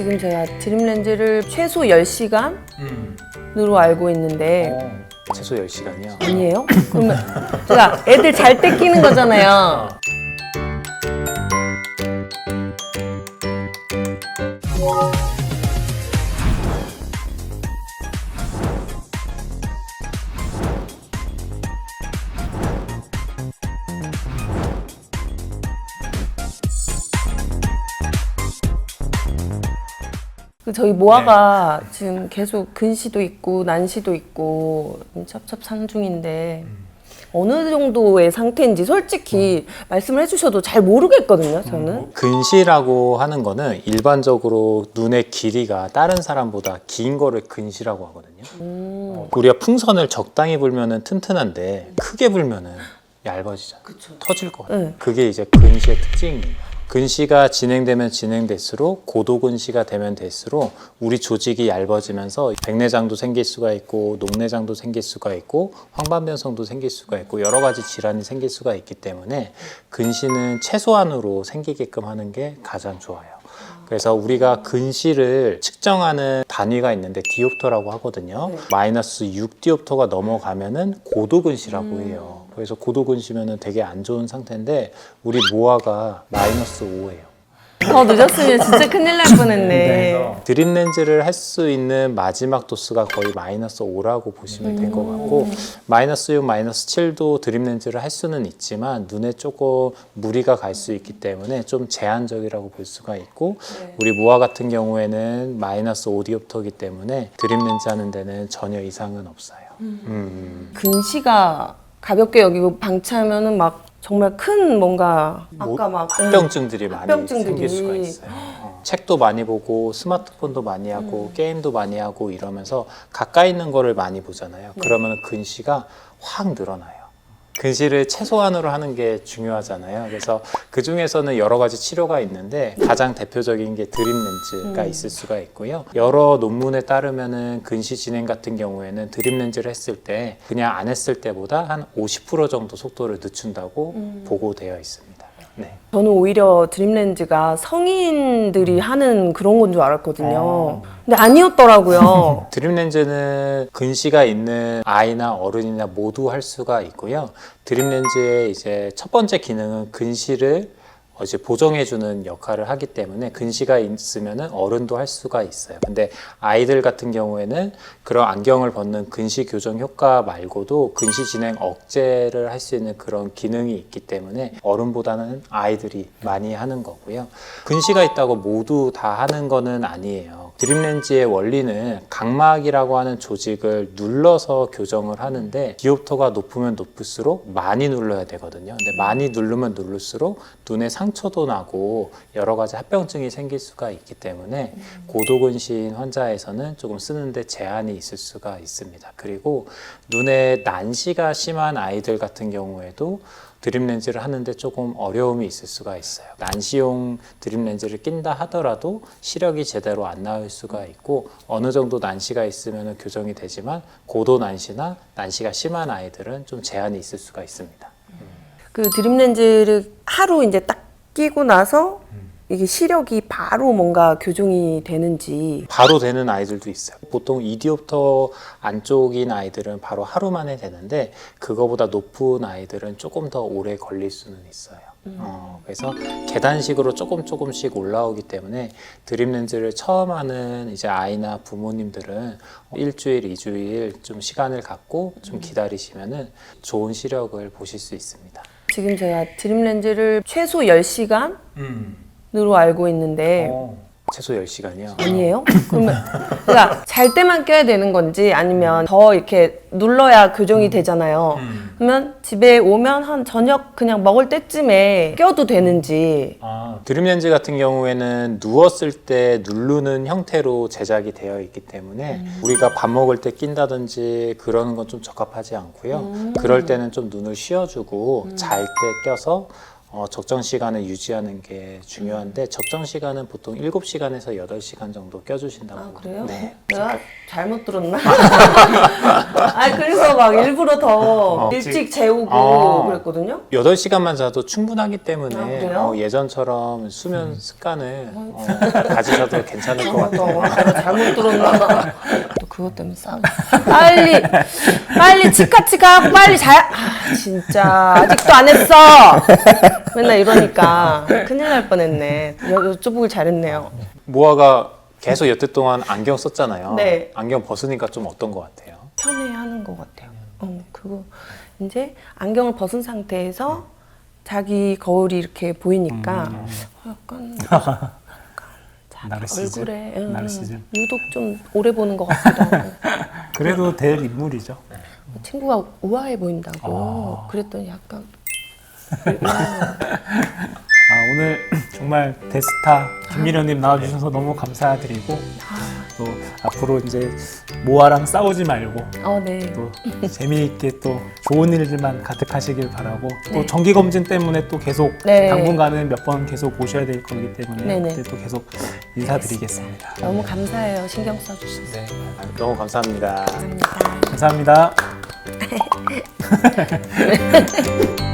지금 제가 드림렌즈를 최소 10시간으로 음. 알고 있는데 어, 최소 10시간이요. 아니에요? 그러면 제가 애들 잘 때 끼는 거잖아요. 저희 모아가 지금 계속 근시도 있고 난시도 있고 첩첩산 중인데 어느 정도의 상태인지 솔직히 말씀을 해주셔도 잘 모르겠거든요. 저는 근시라고 하는 거는 일반적으로 눈의 길이가 다른 사람보다 긴 거를 근시라고 하거든요. 어, 우리가 풍선을 적당히 불면은 튼튼한데 크게 불면은 얇아지잖아 요. 터질 것 같아 요. 네. 그게 이제 근시의 특징이에요. 근시가 진행되면 진행될수록 고도 근시가 되면 될수록 우리 조직이 얇아지면서 백내장도 생길 수가 있고 녹내장도 생길 수가 있고 황반변성도 생길 수가 있고 여러 가지 질환이 생길 수가 있기 때문에 근시는 최소한으로 생기게끔 하는 게 가장 좋아요. 그래서 우리가 근시를 측정하는 단위가 있는데 디옵터라고 하거든요. 마이너스 6디옵터가 넘어가면은 고도 근시라고 해요. 그래서 고도 근시면은 되게 안 좋은 상태인데 우리 모아가 마이너스 5예요. 더 늦었으면 진짜 큰일 날 뻔했네. 드림 렌즈를 할 수 있는 마지막 도수가 거의 마이너스 5라고 보시면 될 것 같고 마이너스 6, 마이너스 7도 드림 렌즈를 할 수는 있지만 눈에 조금 무리가 갈 수 있기 때문에 좀 제한적이라고 볼 수가 있고 우리 모아 같은 경우에는 마이너스 5디옵터이기 때문에 드림 렌즈 하는 데는 전혀 이상은 없어요. 음. 근시가 가볍게 여기고 방치하면은 막 정말 큰 뭔가 아까 막 예. 합병증들이 많이 합병증들이. 생길 수가 있어요. 어. 책도 많이 보고 스마트폰도 많이 하고 게임도 많이 하고 이러면서 가까이 있는 거를 많이 보잖아요. 그러면 근시가 확 늘어나요. 근시를 최소한으로 하는 게 중요하잖아요. 그래서 그 중에서는 여러 가지 치료가 있는데 가장 대표적인 게 드림 렌즈가 있을 수가 있고요. 여러 논문에 따르면은 근시 진행 같은 경우에는 드림 렌즈를 했을 때 그냥 안 했을 때보다 한 50% 정도 속도를 늦춘다고 보고되어 있습니다. 네. 저는 오히려 드림렌즈가 성인들이 하는 그런 건 줄 알았거든요. 어. 근데 아니었더라고요. 드림 렌즈는 근시가 있는 아이나 어른이나 모두 할 수가 있고요. 드림 렌즈의 이제 첫 번째 기능은 근시를 어, 이제 보정해주는 역할을 하기 때문에 근시가 있으면은 어른도 할 수가 있어요. 근데 아이들 같은 경우에는 그런 안경을 벗는 근시 교정 효과 말고도 근시 진행 억제를 할 수 있는 그런 기능이 있기 때문에 어른보다는 아이들이 많이 하는 거고요. 근시가 있다고 모두 다 하는 거는 아니에요. 드림 렌즈의 원리는 각막이라고 하는 조직을 눌러서 교정을 하는데 디옵터가 높으면 높을수록 많이 눌러야 되거든요. 근데 많이 누르면 누를수록 눈에 상처도 나고 여러 가지 합병증이 생길 수가 있기 때문에 고도근시인 환자에서는 조금 쓰는데 제한이 있을 수가 있습니다. 그리고 눈에 난시가 심한 아이들 같은 경우에도 드림 렌즈를 하는데 조금 어려움이 있을 수가 있어요. 난시용 드림 렌즈를 낀다 하더라도 시력이 제대로 안 나올 수가 있고 어느 정도 난시가 있으면 교정이 되지만 고도 난시나 난시가 심한 아이들은 좀 제한이 있을 수가 있습니다. 그 드림 렌즈를 하루 이제 딱 끼고 나서 이게 시력이 바로 뭔가 교정이 되는지 바로 되는 아이들도 있어요. 보통 2디옵터 안쪽인 아이들은 바로 하루 만에 되는데 그거보다 높은 아이들은 조금 더 오래 걸릴 수는 있어요. 어, 그래서 계단식으로 조금 조금씩 올라오기 때문에 드림 렌즈를 처음 하는 이제 아이나 부모님들은 일주일, 이주일 좀 시간을 갖고 좀 기다리시면은 좋은 시력을 보실 수 있습니다. 지금 제가 드림렌즈를 최소 10시간 으로 알고 있는데 최소 10시간이요. 아니에요? 그러면 그러니까 잘 때만 껴야 되는 건지 아니면 더 이렇게 눌러야 교정이 되잖아요. 그러면 집에 오면 한 저녁 그냥 먹을 때쯤에 껴도 되는지 아, 드림 렌즈 같은 경우에는 누웠을 때 누르는 형태로 제작이 되어 있기 때문에 우리가 밥 먹을 때 낀다든지 그러는 건 좀 적합하지 않고요. 그럴 때는 좀 눈을 쉬어주고 잘 때 껴서 어, 적정 시간을 유지하는 게 중요한데 적정 시간은 보통 7시간에서 8시간 정도 껴주신다고 아 그래요? 네. 내가 잘못 들었나? 아 그래서 막 일부러 더 어, 일찍 재우고 아. 그랬거든요. 8시간만 자도 충분하기 아, 때문에 그래요? 어, 예전처럼 수면 습관을 어, 가지셔도 괜찮을 것 같아요. 어, 내가 잘못 들었나? 또 그것 때문에 싸우. 빨리 빨리 치카치카 하고 빨리 잘. 아 진짜 아직도 안 했어. 맨날 이러니까 큰일 날 뻔했네. 여- 여쭤보길 잘했네요. 모아가 계속 여태 동안 안경 썼잖아요. 네. 안경 벗으니까 좀 어떤 것 같아요? 편해하는 것 같아요. 어, 그거 이제 안경을 벗은 상태에서 자기 거울이 이렇게 보이니까 어, 약간, 나르시즘? 얼굴에 응, 나르시즘. 유독 좀 오래 보는 것 같기도 하고 그래도 될 인물이죠. 친구가 우아해 보인다고 아. 그랬더니 약간 아, 오늘 정말 대스타 김미련님 나와주셔서 너무 감사드리고 또 앞으로 이제 모아랑 싸우지 말고 어, 네. 또 재미있게 또 좋은 일들만 가득하시길 바라고 또 네. 정기 검진 때문에 또 계속 네. 당분간은 몇 번 계속 오셔야 될 거기 때문에 네네. 그때 또 계속 인사드리겠습니다. 너무 감사해요. 신경 써주셔서. 네. 너무 감사합니다. 감사합니다. 감사합니다.